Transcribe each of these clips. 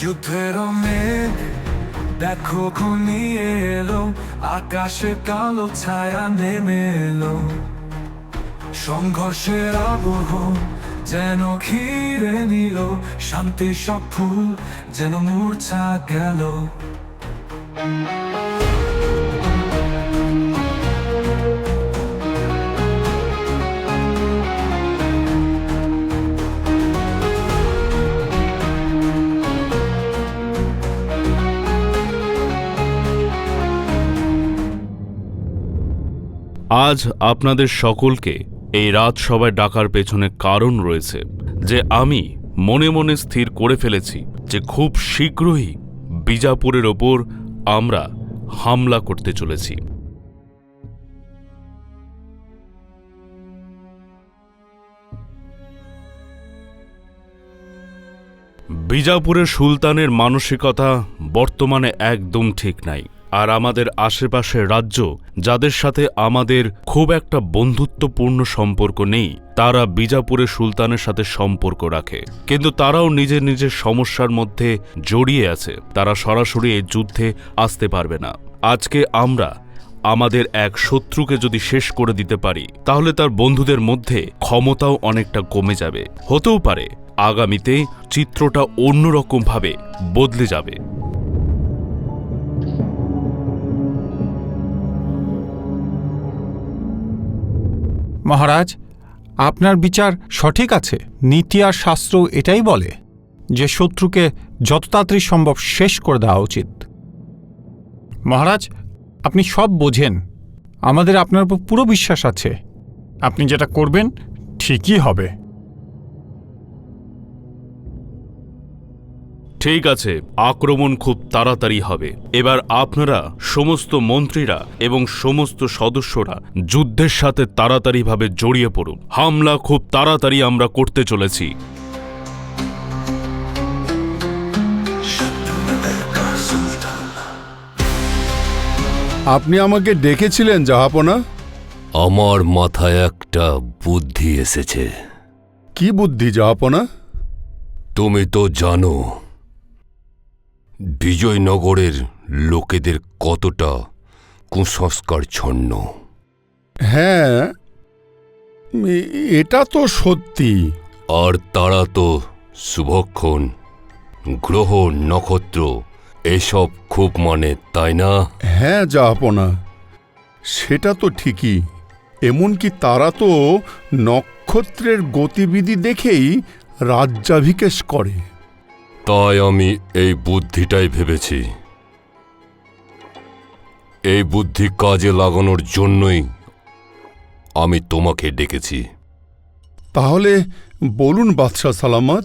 যুদ্ধের মেঘ, দেখো ঘনিয়ে এলো, আকাশে কালো ছায়া নেমে এলো। সংঘর্ষের আবহ যেন ঘিরে নিল শান্তি সব ফুল যেন মূর্ছা গেল। আজ আপনাদের সকলকে এই রাত সভায় ডাকার পেছনে কারণ রয়েছে যে আমি মনে মনে স্থির করে ফেলেছি যে খুব শীঘ্রই বিজাপুরের ওপর আমরা হামলা করতে চলেছি। বিজাপুরের সুলতানের মানসিকতা বর্তমানে একদম ঠিক নাই। আর আমাদের আশেপাশের রাজ্য, যাদের সাথে আমাদের খুব একটা বন্ধুত্বপূর্ণ সম্পর্ক নেই, তারা বিজাপুরের সুলতানের সাথে সম্পর্ক রাখে। কিন্তু তারাও নিজের নিজের সমস্যার মধ্যে জড়িয়ে আছে। তারা সরাসরি এই যুদ্ধে আসতে পারবে না। আজকে আমরা আমাদের এক শত্রুকে যদি শেষ করে দিতে পারি, তাহলে তার বন্ধুদের মধ্যে ক্ষমতাও অনেকটা কমে যাবে। হতেও পারে, আগামীতে চিত্রটা অন্যরকমভাবে বদলে যাবে। মহারাজ, আপনার বিচার সঠিক আছে। নীতি আর শাস্ত্র এটাই বলে যে শত্রুকে যত তাড়াতাড়ি সম্ভব শেষ করে দেওয়া উচিত। মহারাজ, আপনি সব বোঝেন। আমাদের আপনার উপর পুরো বিশ্বাস আছে। আপনি যেটা করবেন, ঠিকই হবে। ঠিক আছে আক্রমণ খুব তাড়াতাড়ি হবে। এবার আপনারা সমস্ত মন্ত্রীরা এবং সমস্ত সদস্যরা যুদ্ধের সাথে তাড়াতাড়িভাবে জড়িয়ে পড়ুন। হামলা খুব তাড়াতাড়ি আমরা করতে চলেছি। আপনি আমাকে ডেকেছিলেন জাহাপনা। আমার মাথায় একটা বুদ্ধি এসেছে। কি বুদ্ধি জাহাপনা? তুমি তো জানো বিজয়নগরের লোকেদের কতটা কুসংস্কার ছন্ন। হ্যাঁ এটা তো সত্যি। আর তারা তো শুভক্ষণ গ্রহ নক্ষত্র এসব খুব মানে তাই না? হ্যাঁ জাহাপনা সেটা তো ঠিকই। এমনকি তারা তো নক্ষত্রের গতিবিধি দেখেই রাজ্যাভিকেশ করে। তাই আমি এই বুদ্ধিটাই ভেবেছি। এই বুদ্ধি কাজে লাগানোর জন্যই আমি তোমাকে ডেকেছি। তাহলে বলুন বাদশাহ সালামত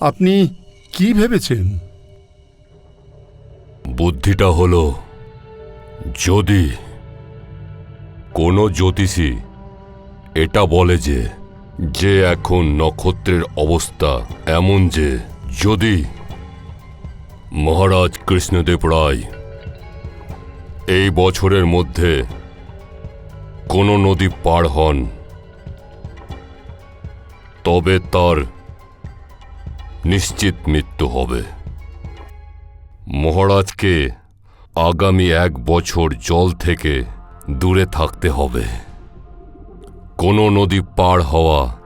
আপনি কি ভেবেছেন? বুদ্ধিটা হলো যদি কোনো জ্যোতিষী এটা বলে যে যে এখন নক্ষত্রের অবস্থা এমন যে যদি মহারাজ কৃষ্ণদেব রায় এই বছরের মধ্যে কোনো নদী পার হন, তবে তার নিশ্চিত মৃত্যু হবে। মহারাজকে আগামী এক বছর জল থেকে দূরে থাকতে হবে। কোনো নদী পার হওয়া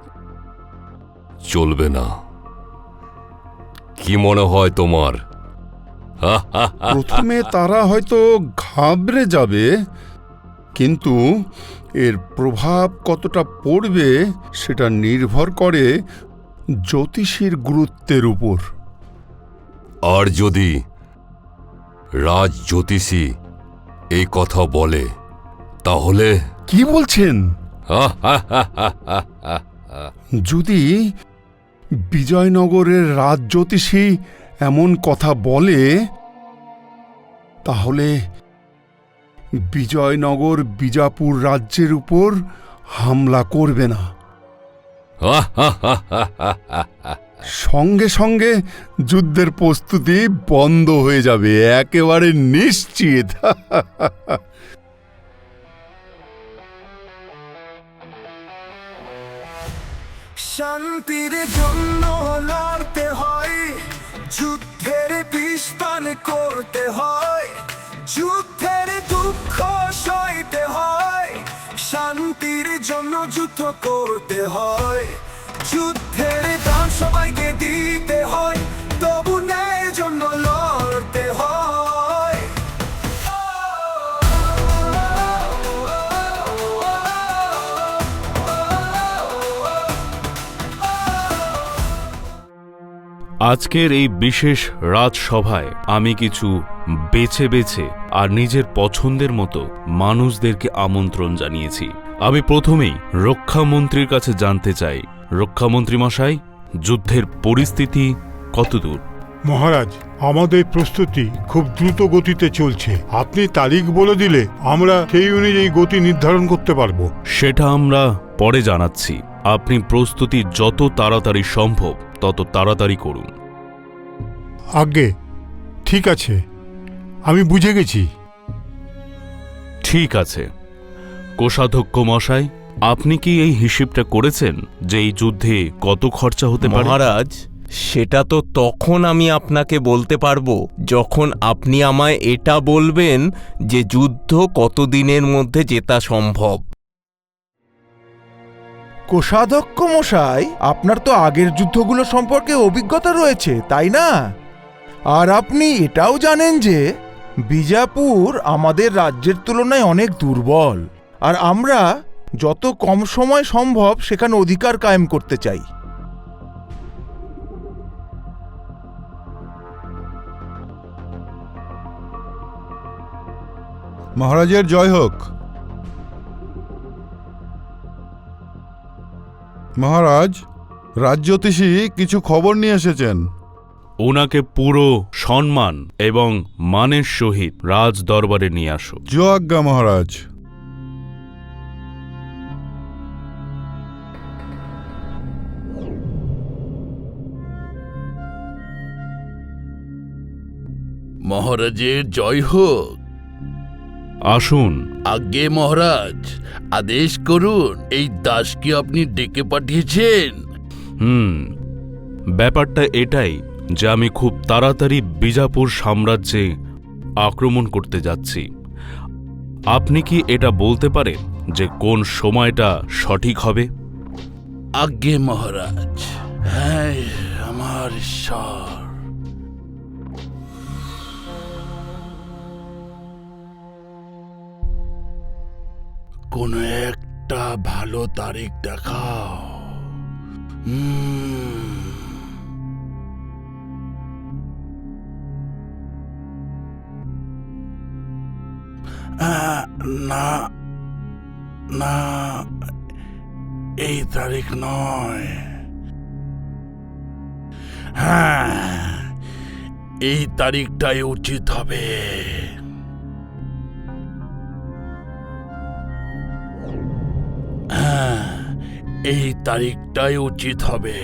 চলবে না। কি মনে হয় তোমার? প্রথমে তারা হয়তো ঘাবড়ে যাবে কিন্তু এর প্রভাব কতটা পড়বে সেটা নির্ভর করে জ্যোতিষীর গুরুত্বের উপর। আর যদি রাজ জ্যোতিষী এই কথা বলে তাহলে কি বলছেন? যদি বিজয়নগরের রাজ জ্যোতিষী এমন কথা বলে, তাহলে বিজয়নগর বিজাপুর রাজ্যের উপর হামলা করবে না। সঙ্গে সঙ্গে যুদ্ধের প্রস্তুতি বন্ধ হয়ে যাবে, একেবারে নিশ্চিত। শান্তির জন্য লড়তে হয়। যুদ্ধের বিষ করতে হয়। যুদ্ধের দুঃখ সইতে হয়। শান্তির জন্য যুদ্ধ করতে হয়। যুদ্ধের দাম সবাইকে দিতে হয়। তবু ন্যায়ের জন্য আজকের এই বিশেষ রাজসভায় আমি কিছু বেছে বেছে আর নিজের পছন্দের মতো মানুষদেরকে আমন্ত্রণ জানিয়েছি। আমি প্রথমেই রক্ষামন্ত্রীর কাছে জানতে চাই। রক্ষামন্ত্রী মশাই যুদ্ধের পরিস্থিতি কতদূর? মহারাজ আমাদের প্রস্তুতি খুব দ্রুত গতিতে চলছে। আপনি তারিখ বলে দিলে আমরা সেই অনুযায়ী গতি নির্ধারণ করতে পারব। সেটা আমরা পরে জানাচ্ছি। আপনি প্রস্তুতি যত তাড়াতাড়ি সম্ভব তত তাড়াতাড়ি করুন। আজ্ঞে ঠিক আছে। আমি বুঝে গেছি। ঠিক আছে। কোষাধ্যক্ষ মশাই আপনি কি এই হিসেবটা করেছেন যে এই যুদ্ধে কত খরচা হতে পারে? মহারাজ সেটা তো তখন আমি আপনাকে বলতে পারব যখন আপনি আমায় এটা বলবেন যে যুদ্ধ কতদিনের মধ্যে জেতা সম্ভব। কোষাধ্যক্ষ মশাই আপনার তো আগের যুদ্ধগুলো সম্পর্কে অভিজ্ঞতা রয়েছে, তাই না? আর আপনি এটাও জানেন যে, বিজাপুর আমাদের রাজ্যের তুলনায় অনেক দুর্বল। আর আমরা যত কম সময় সম্ভব সেখানে অধিকার কায়েম করতে চাই। মহারাজের জয় হোক। মহারাজ রাজ্যতীষী কিছু খবর নিয়ে এসেছেন। ওনাকে পুরো সম্মান এবং মানের সহিত রাজ দরবারে নিয়ে আসো জো আজ্ঞা মহারাজ। মহারাজের জয় হোক। আসুন। আজ্ঞে মহারাজ আদেশ করুন এই দাসকে আপনি ডেকে পাঠিয়েছেন। হুম ব্যাপারটা এটাই যে আমি খুব তাড়াতাড়ি বিজাপুর সাম্রাজ্যে আক্রমণ করতে যাচ্ছি। আপনি কি এটা বলতে পারেন যে কোন সময়টা সঠিক হবে? আজ্ঞে মহারাজ হ্যাঁ আমার ঈশ্বর। কোন একটা ভালো তারিখ দেখাও। না না, এই তারিখ নয়। হ্যাঁ এই তারিখটাই উচিত হবে। এই তারিখটাই উচিত হবে।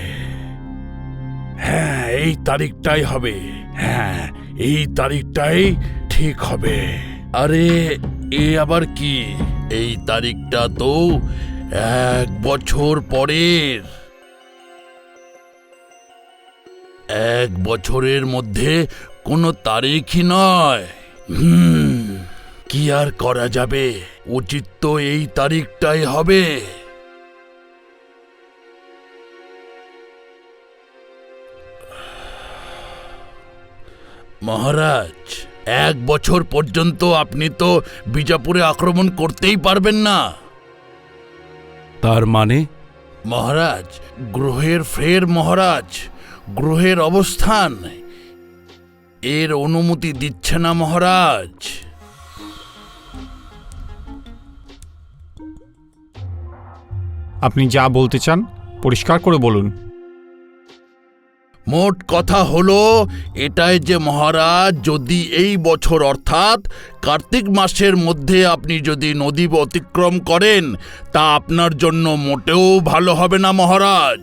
হ্যাঁ এই তারিখটাই হবে। হ্যাঁ এই তারিখটাই ঠিক হবে। আরে, এ আবার কি? এই তারিখটা তো এক বছর পরের। এক বছরের মধ্যে কোনো তারিখই নয়। হুম, কি আর করা যাবে? উচিত তো এই তারিখটাই হবে। মহারাজ এক বছর পর্যন্ত আপনি তো বিজাপুরে আক্রমণ করতেই পারবেন না। তার মানে? মহারাজ গ্রহের ফের মহারাজ গ্রহের অবস্থান। এর অনুমতি দিচ্ছে না মহারাজ। আপনি যা বলতে চান পরিষ্কার করে বলুন। মোট কথা হলো এটাই যে মহারাজ যদি এই বছর অর্থাৎ কার্তিক মাসের মধ্যে আপনি যদি নদী অতিক্রম করেন তা আপনার জন্য মোটেও ভালো হবে না মহারাজ।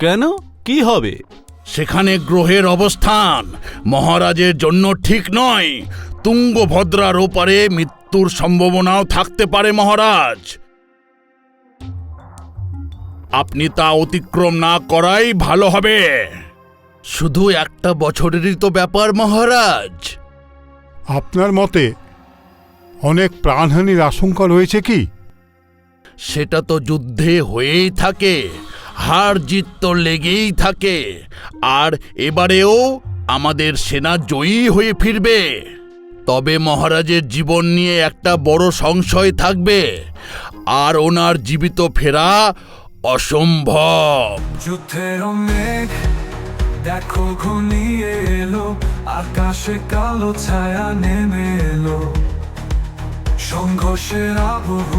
কেন? কি হবে? সেখানে গ্রহের অবস্থান মহারাজের জন্য ঠিক নয়। তুঙ্গভদ্রার ওপারে মৃত্যুর সম্ভাবনাও থাকতে পারে মহারাজ। আপনি তা অতিক্রম না করাই ভালো হবে। শুধু একটা বছরেরই তো ব্যাপার মহারাজ। আপনার মতে অনেক প্রাণহানির আশঙ্কা রয়েছে কি? সেটা তো যুদ্ধে হয়েই থাকে হার জিত তো লেগেই থাকে আর এবারেও আমাদের সেনা জয়ী হয়ে ফিরবে। তবে মহারাজের জীবন নিয়ে একটা বড় সংশয় থাকবে আর ওনার জীবিত ফেরা অসম্ভব। যুদ্ধের মেঘ, দেখো ঘনিয়ে এলো, আকাশে কালো ছায়া নেমে এলো। সংঘর্ষের আবহ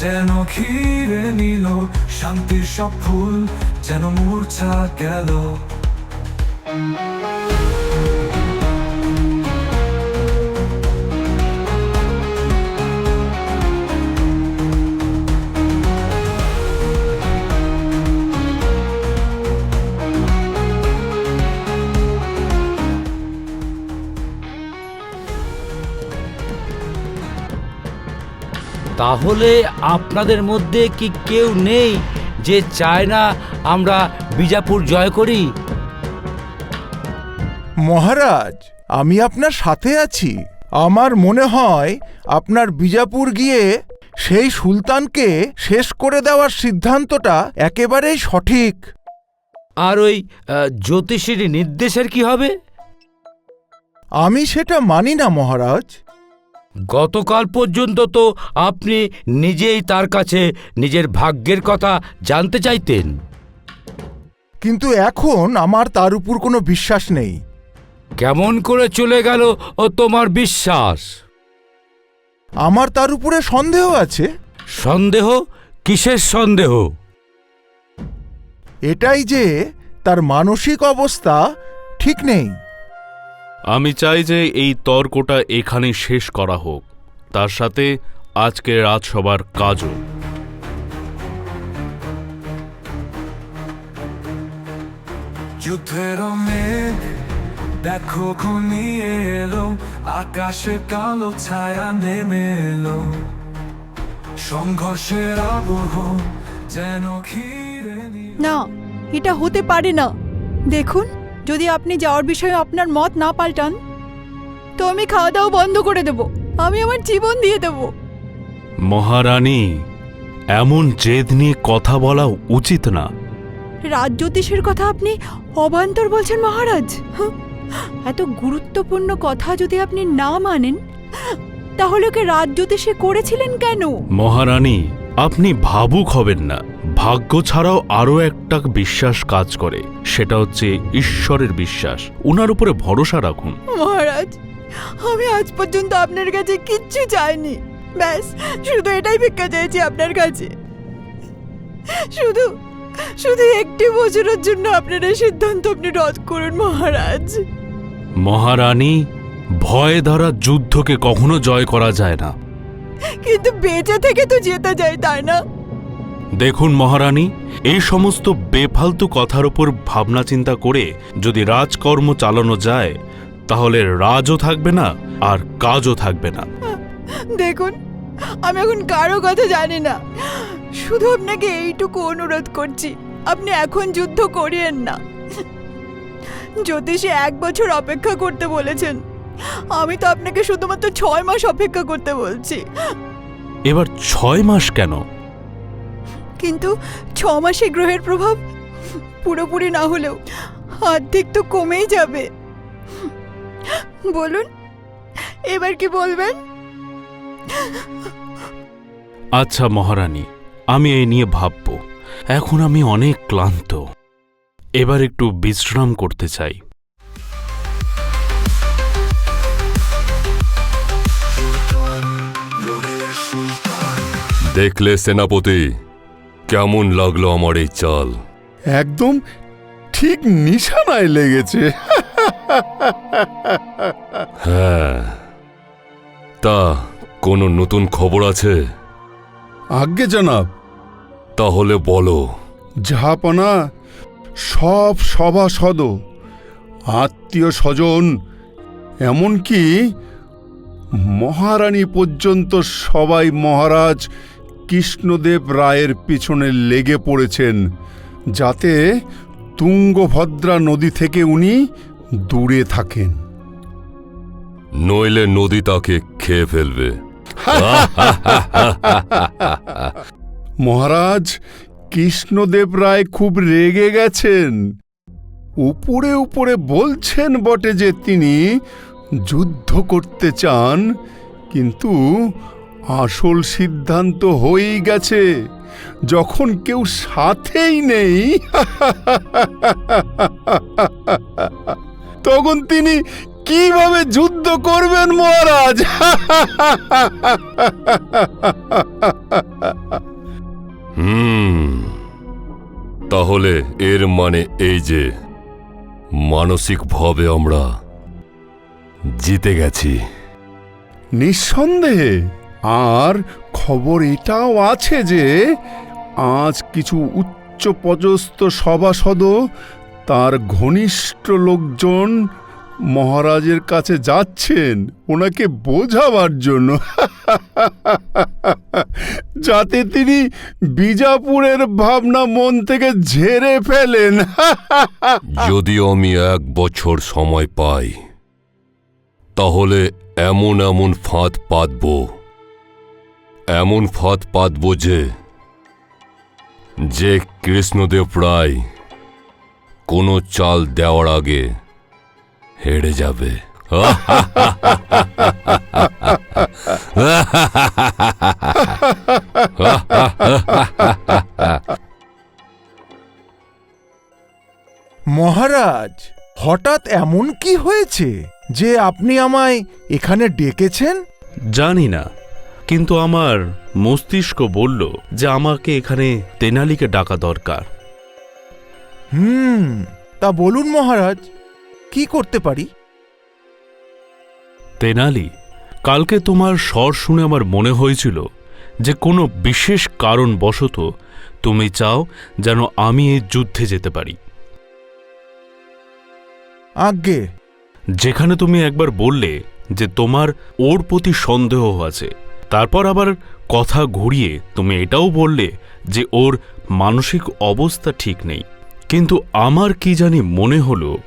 যেন ঘিরে নিল, শান্তির সব ফুল যেন মূর্ছা গেল। তাহলে আপনাদের মধ্যে কি কেউ নেই যে চায় না আমরা বিজাপুর জয় করি? মহারাজ আমি আপনার সাথে আছি। আমার মনে হয় আপনার বিজাপুর গিয়ে সেই সুলতানকে শেষ করে দেওয়ার সিদ্ধান্তটা একেবারেই সঠিক। আর ওই জ্যোতিষীর নির্দেশের কি হবে? আমি সেটা মানি না মহারাজ। গতকাল পর্যন্ত তো আপনি নিজেই তার কাছে নিজের ভাগ্যের কথা জানতে চাইতেন। কিন্তু এখন আমার তার উপর কোনো বিশ্বাস নেই। কেমন করে চলে গেল ও তোমার বিশ্বাস? আমার তার উপরে সন্দেহ আছে। সন্দেহ? কিসের সন্দেহ? এটাই যে তার মানসিক অবস্থা ঠিক নেই। আমি চাই যে এই তর্কটা এখানে শেষ করা হোক। তার সাথে আজকে রাজসভার কাজও। যুদ্ধের মেঘ দেখো ঘনিয়ে এলো আকাশে কালো ছায়া নেমে এলো সংঘর্ষের আবহ যেন ঘিরে না এটা হতে পারে না। দেখুন। যদি আপনি যাওয়ার বিষয়ে আপনার মত না পাল্টান তো আমি খাওয়া দাওয়া বন্ধ করে দেব। আমি আমার জীবন দিয়ে দেব। মহারানী এমন জেদ নিয়ে কথা বলা উচিত না। রাজ্যোতিষের কথা আপনি অবান্তর বলছেন মহারাজ। এত গুরুত্বপূর্ণ কথা যদি আপনি না মানেন তাহলে ওকে রাজ্যোতিষে করেছিলেন কেন? মহারানী আপনি ভাবুক হবেন না। ভাগ্য ছাড়াও আরও একটা বিশ্বাস কাজ করে সেটা হচ্ছে ঈশ্বরের বিশ্বাস। উনার উপরে ভরসা রাখুন। মহারাজ আমি আজ পর্যন্ত আপনার কাছে কিচ্ছু চাইনি। ব্যাস শুধু এটাই ভিক্ষা চাইছি আপনার কাছে। শুধু শুধু একটি বছরের জন্য আপনার এই সিদ্ধান্ত আপনি রদ করুন মহারাজ। মহারানী ভয় দ্বারা যুদ্ধকে কখনো জয় করা যায় না। কিন্তু বেঁচে থেকে তো যেতে যায় তাই না? দেখুন মহারানী এই সমস্ত বেফালতু কথার উপর ভাবনা চিন্তা করে যদি রাজকর্ম চালানো যায় তাহলে রাজও থাকবে না আর কাজও থাকবে না। দেখুন আমি এখন কারও কথা জানি না। শুধু আপনাকে এইটুকু অনুরোধ করছি আপনি এখন যুদ্ধ করিয়েন না। জ্যোতিষী এক বছর অপেক্ষা করতে বলেছেন। আমি তো আপনাকে শুধুমাত্র ছয় মাস অপেক্ষা করতে বলছি। এবার ছয় মাস কেন? কিন্তু ছ মাসে গ্রহের প্রভাব পুরোপুরি না হলেও অর্ধেক তো কমেই যাবে। বলুন এবার কি বলবেন? আচ্ছা মহারানী আমি এই নিয়ে ভাবব। এখন আমি অনেক ক্লান্ত। এবার একটু বিশ্রাম করতে চাই। দেখলে সেনাপতি কেমন লাগল আমার এই চাল? একদম ঠিক নিশানায় লেগেছে। হ্যাঁ। তা কোনো নতুন খবর আছে? আজ্ঞে জানাব। তাহলে বলো। জাহাপনা সব সভাসদ আত্মীয় স্বজন এমনকি মহারানী পর্যন্ত সবাই মহারাজ কৃষ্ণদেব রায়ের পিছনে লেগে পড়েছেন যাতে তুঙ্গভদ্রা নদী থেকে উনি দূরে থাকেন। নইলে নদী তাকে খেয়ে ফেলবে। মহারাজ কৃষ্ণদেব রায় খুব রেগে গেছেন। উপরে উপরে বলছেন বটে যে তিনি যুদ্ধ করতে চান কিন্তু আসল সিদ্ধান্ত হয়েই গেছে। যখন কেউ সাথেই নেই তখন তিনি কীভাবে যুদ্ধ করবেন মহারাজ? হুম তাহলে এর মানে এই যে মানসিকভাবে আমরা জিতে গেছি। নিঃসন্দেহে। আর খবর এটাও আছে যে আজ কিছু উচ্চপদস্থ সভাসদও তার ঘনিষ্ঠ লোকজন মহারাজের কাছে যাচ্ছেন ওনাকে বোঝাবার জন্য। যাতে তিনি বিজাপুরের ভাবনা মন থেকে ঝেড়ে ফেলেন। যদিও আমি এক বছর সময় পাই, তাহলে এমন এমন ফাঁদ পাতব এমন ফাঁদ পাতব যে যে কৃষ্ণদেব রায় কোনো চাল দেওয়ার আগে হেরে যাবে। মহারাজ হঠাৎ এমন কি হয়েছে যে আপনি আমায় এখানে ডেকেছেন? জানি না। কিন্তু আমার মস্তিষ্ক বলল যে আমাকে এখানে তেনালিকে ডাকা দরকার। হুম তা বলুন মহারাজ কি করতে পারি? তেনালি কালকে তোমার স্বর শুনে আমার মনে হয়েছিল যে কোনো বিশেষ কারণ কারণবশত তুমি চাও যেন আমি এই যুদ্ধে যেতে পারি। আজ্ঞে। যেখানে তুমি একবার বললে যে তোমার ওর প্রতি সন্দেহ আছে। তারপর আবার কথা ঘুরিয়ে তুমি এটাও বললে যে ওর মানসিক অবস্থা ঠিক নেই। কিন্তু আমার কি জানি মনে হলো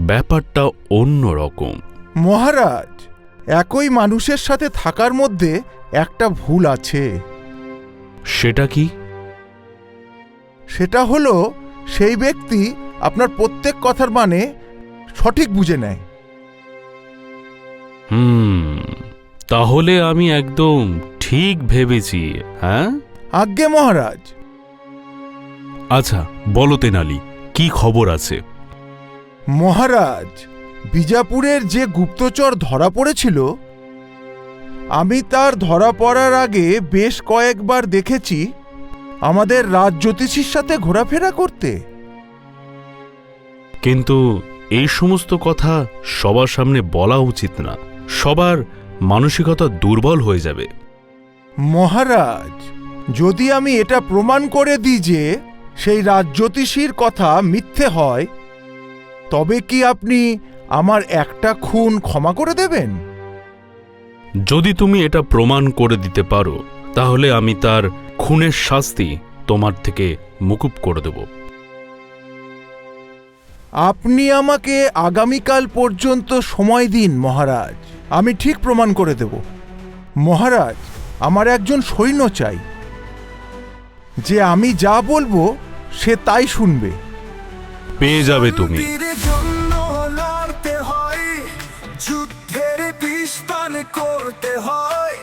ব্যাপারটা অন্য রকম। মহারাজ একই মানুষের সাথে থাকার মধ্যে একটা ভুল আছে। সেটা কি? সেটা হলো সেই ব্যক্তি আপনার প্রত্যেক কথার মানে সঠিক বুঝে নেয়। হুম। তাহলে আমি একদম ঠিক ভেবেছি হ্যাঁ? আজ্ঞে মহারাজ। আচ্ছা বলো তেনালি কি খবর আছে? মহারাজ বিজাপুরের যে গুপ্তচর ধরা পড়েছিল আমি তার ধরা পড়ার আগে বেশ কয়েকবার দেখেছি আমাদের রাজ জ্যোতিষীর সাথে ঘোরাফেরা করতে। কিন্তু এই সমস্ত কথা সবার সামনে বলা উচিত না। সবার মানসিকতা দুর্বল হয়ে যাবে। মহারাজ যদি আমি এটা প্রমাণ করে দিই যে সেই রাজ্যোতিষীর কথা মিথ্যে হয় তবে কি আপনি আমার একটা খুন ক্ষমা করে দেবেন? যদি তুমি এটা প্রমাণ করে দিতে পারো তাহলে আমি তার খুনের শাস্তি তোমার থেকে মুকুব করে দেব। আপনি আমাকে আগামীকাল পর্যন্ত সময় দিন মহারাজ। আমি ঠিক প্রমাণ করে দেব। মহারাজ আমার একজন সৈন্য চাই। যে আমি যা বলব সে তাই শুনবে। পেয়ে যাবে তুমি। শান্তির জন্য লড়তে হয় যুদ্ধের করতে হয়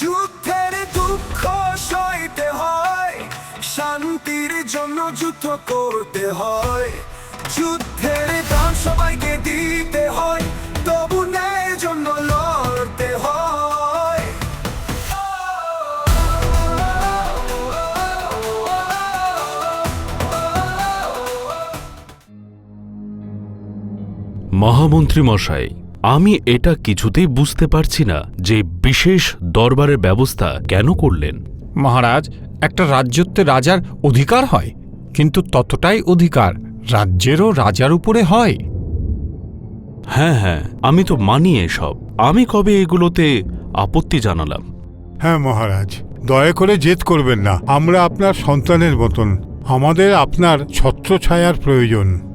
যুদ্ধের দুঃখ সইতে হয় শান্তির জন্য যুদ্ধ করতে হয়। মহামন্ত্রী মশাই আমি এটা কিছুতেই বুঝতে পারছি না যে বিশেষ দরবারের ব্যবস্থা কেন করলেন। মহারাজ একটা রাজ্যত্বে রাজার অধিকার হয় কিন্তু ততটাই অধিকার রাজ্যেরও রাজার উপরে হয়। হ্যাঁ হ্যাঁ আমি তো মানি এসব। আমি কবে এগুলোতে আপত্তি জানালাম। হ্যাঁ মহারাজ দয়া করে জেদ করবেন না আমরা আপনার সন্তানের মতন। আমাদের আপনার ছত্রছায়ার প্রয়োজন।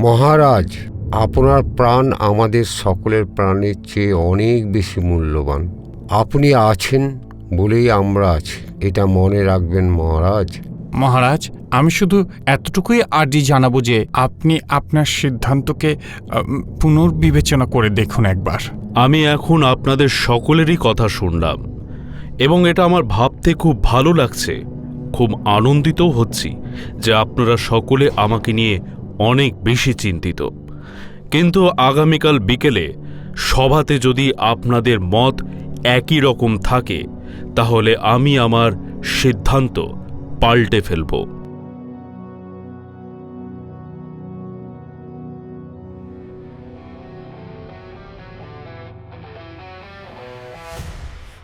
মহারাজ আপনার প্রাণ আমাদের সকলের প্রাণের চেয়ে অনেক বেশি মূল্যবান। আপনি আছেন বলেই আমরা আছি এটা মনে রাখবেন মহারাজ। মহারাজ আমি শুধু এতটুকুই আর্জি জানাব যে আপনি আপনার সিদ্ধান্তকে পুনর্বিবেচনা করে দেখুন একবার। আমি এখন আপনাদের সকলেরই কথা শুনলাম এবং এটা আমার ভাবতে খুব ভালো লাগছে। খুব আনন্দিতও হচ্ছি যে আপনারা সকলে আমাকে নিয়ে অনেক বেশি চিন্তিত। কিন্তু আগামীকাল বিকেলে সভাতে যদি আপনাদের মত একই রকম থাকে, তাহলে আমি আমার সিদ্ধান্ত পাল্টে ফেলব।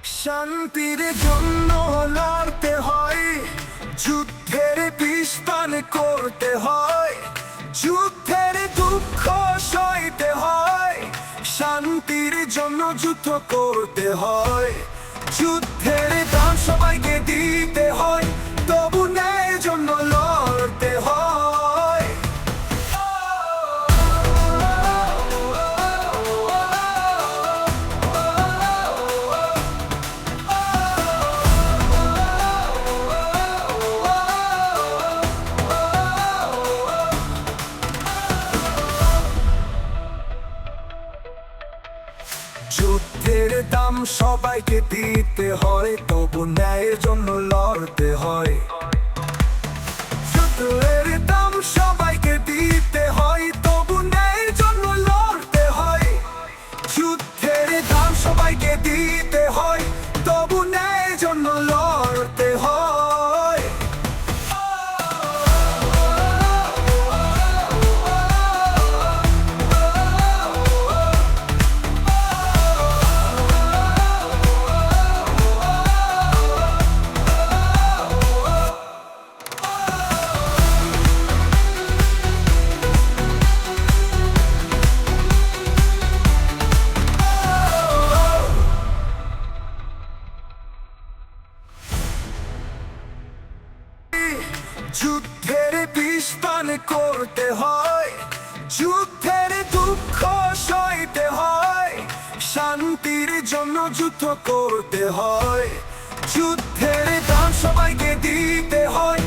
শান্তির জন্য লড়তে হয়, যুদ্ধের বিষ করতে হয়। যুদ্ধের দুঃখ সইতে হয় শান্তির জন্য যুদ্ধ করতে হয়। যুদ্ধের শান্তির জন্য যুদ্ধ করতে হয়। যুদ্ধের দান সবাইকে দিতে হয়।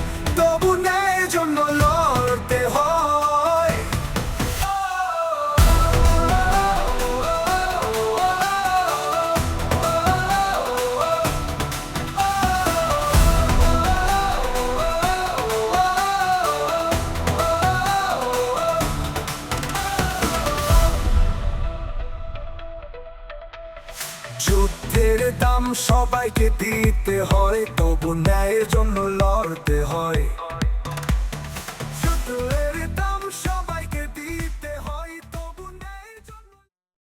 হয় তবু ন্যায়ের জন্য লড়তে হয়।